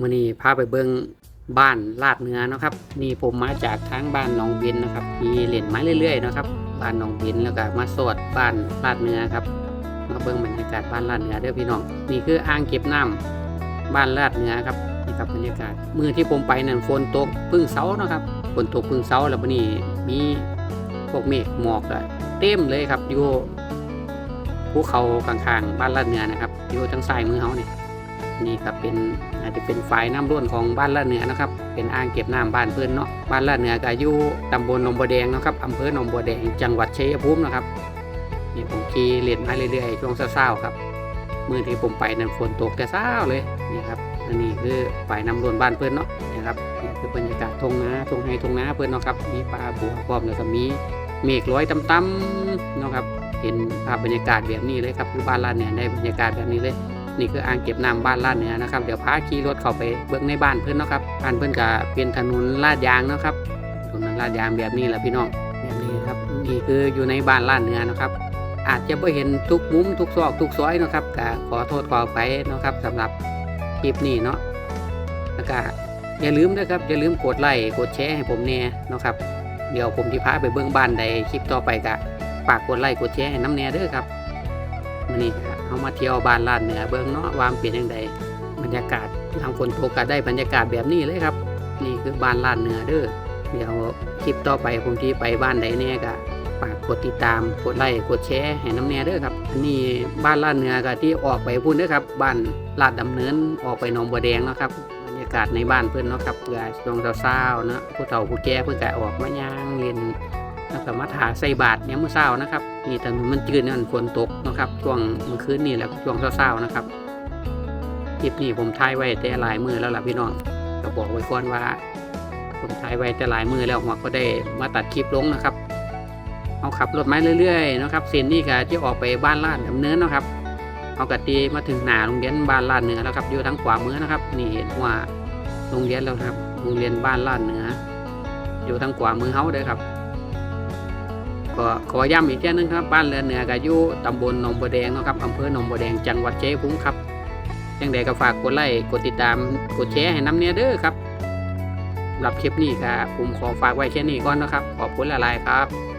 มื่อนี้พาไปเบิ่งบ้านลาดเนื้อนะครับ นี่ผมมาจากทางบ้านหนองบินนะครับที่เล่นไม้เรื่อยๆนะครับบ้านหนองบินแล้วก็มาสวดบ้านลาดเนื้อครับ มาเบิ่งบรรยากาศบ้านลาดเนื้อเด้อพี่น้องนี่คืออ่างเก็บน้ำบ้านลาดเนื้อครับนี่ครับบรรยากาศมือที่ผมไปนั่นฝนตกพึ่งเสานะครับฝนตกพึ่งเสาแล้ววันนี้มีพวกเมฆหมอกเต็มเลยครับอยู่ภูเขาข้างๆบ้านลาดเนื้อนะครับอยู่ทางซ้ายมือเขาเนี่ย นี่ครับเป็นอาจจะเป็นฝ่ายน้ำล้นของบ้านละเหนือนะครับ เป็นอ่างเก็บน้ำบ้านเพื่อนเนาะบ้านละเหนือก็อยู่ตำบลหนองบัวแดงนะครับอำเภอหนองบัวแดงจังหวัดชัยภูมินะครับนี่ผมขี่เล่นมาเรื่อยๆช่วงเช้าๆครับมือที่ผมไปนั้นฝนตกแต่เช้าเลยนี่ครับอันนี้คือฝ่ายน้ำล้นบ้านเพื่อนเนาะนะครับนี่คือบรรยากาศทงนาทงไฮทงนาเพื่อนเนาะครับมีปลาบัวพร้อมแล้วก็มีเมฆลอยต่ำๆเนาะครับเห็นภาพบรรยากาศแบบนี้เลยครับคือบ้านละเหนือได้บรรยากาศแบบนี้เลย นี่คืออ่างเก็บน้ำบ้านลาดเหนือนะครับ เดี๋ยวพาขี่รถเข้าไปเบิ่งในบ้านเพื่อนเนาะครับบ้านเพื่อนก็เป็นถนนลาดยางเนาะครับถนนลาดยางแบบนี้แหละพี่น้องแบบนี้ครับนี่คืออยู่ในบ้านลาดเหนือนะครับ อาจจะไม่เห็นทุกมุมทุกซอกทุกซอยเนาะครับก็ขอโทษขอไปเนาะครับสำหรับคลิปนี้เนาะแล้วก็อย่าลืมนะครับอย่าลืมกดไลค์กดแชร์ให้ผมแน่เนาะครับเดี๋ยวผมที่พาไปเบิ่งบ้านใดคลิปต่อไปก็ฝากกดไลค์กดแชร์ให้น้ำแน่เด้อครับ มื่อนี้เอามาเที่ยวบ้านลาดเหนือเบิ่งเนาะวามนเป็นยังไงบรรยากาศทางฝนตกก็ได้บรรยากาศแบบนี้เลยครับ นี่คือบ้านลาดเหนือเด้อเดี๋ยวคลิปต่อไปผมที่ไปบ้านใดเนี่ยก็ฝากกดติดตามกดไลค์กดแชร์ให้น้ำแน่เด้อครับอันนี้บ้านลาดเหนือก็ที่ออกไปพูดเด้อครับบ้านลาดดำเนินออกไปหนองบัวแดงนะครับบรรยากาศในบ้านเพื่อนเนาะครับเพื่อช่วงเช้าๆเนาะผู้เฒ่าผู้แก่เพื่อนก็ออกมาย่างเล่น แล้วก็มาถาใส่บาทยามมื้อเช้านะครับนี่ถนนมันจืดเนี่ยฝนตกนะครับช่วงเมื่อคืนนี่แล้วช่วงเช้าๆนะครับคลิปนี้ผมถ่ายไว้แต่หลายมือแล้วล่ะพี่น้องก็บอกไว้ก่อนว่า ผมถ่ายไว้แต่หลายมือแล้วหัวก็ได้มาตัดคลิปลงนะครับเอาขับรถมาเรื่อยๆนะครับเส้นนี้ก็จะออกไปบ้านลาดดำเนินนะครับเอากะตีมาถึงหนาโรงเรียนบ้านลาดเหนือแล้วครับอยู่ทางขวามือนะครับ นี่เห็นว่าโรงเรียนแล้วครับโรงเรียนบ้านลาดเหนืออยู่ทางขวามือเฮาเด้อครับ ก็ขอย้ำอีกเที่ยนึงครับบ้านเรือนเหนือกายุตำบลหนองบัวแดงนะครับอำเภอหนองบัวแดงจังหวัดเชียงพุ้งครับยังไดก็ฝากกดไลค์กดติดตามกดแชร์ให้น้ำเนี้ยเด้อครับสำหรับคลิปนี้ครับผมขอฝากไว้แค่นี้ก่อนนะครับ ขอบคุณหลายๆครับ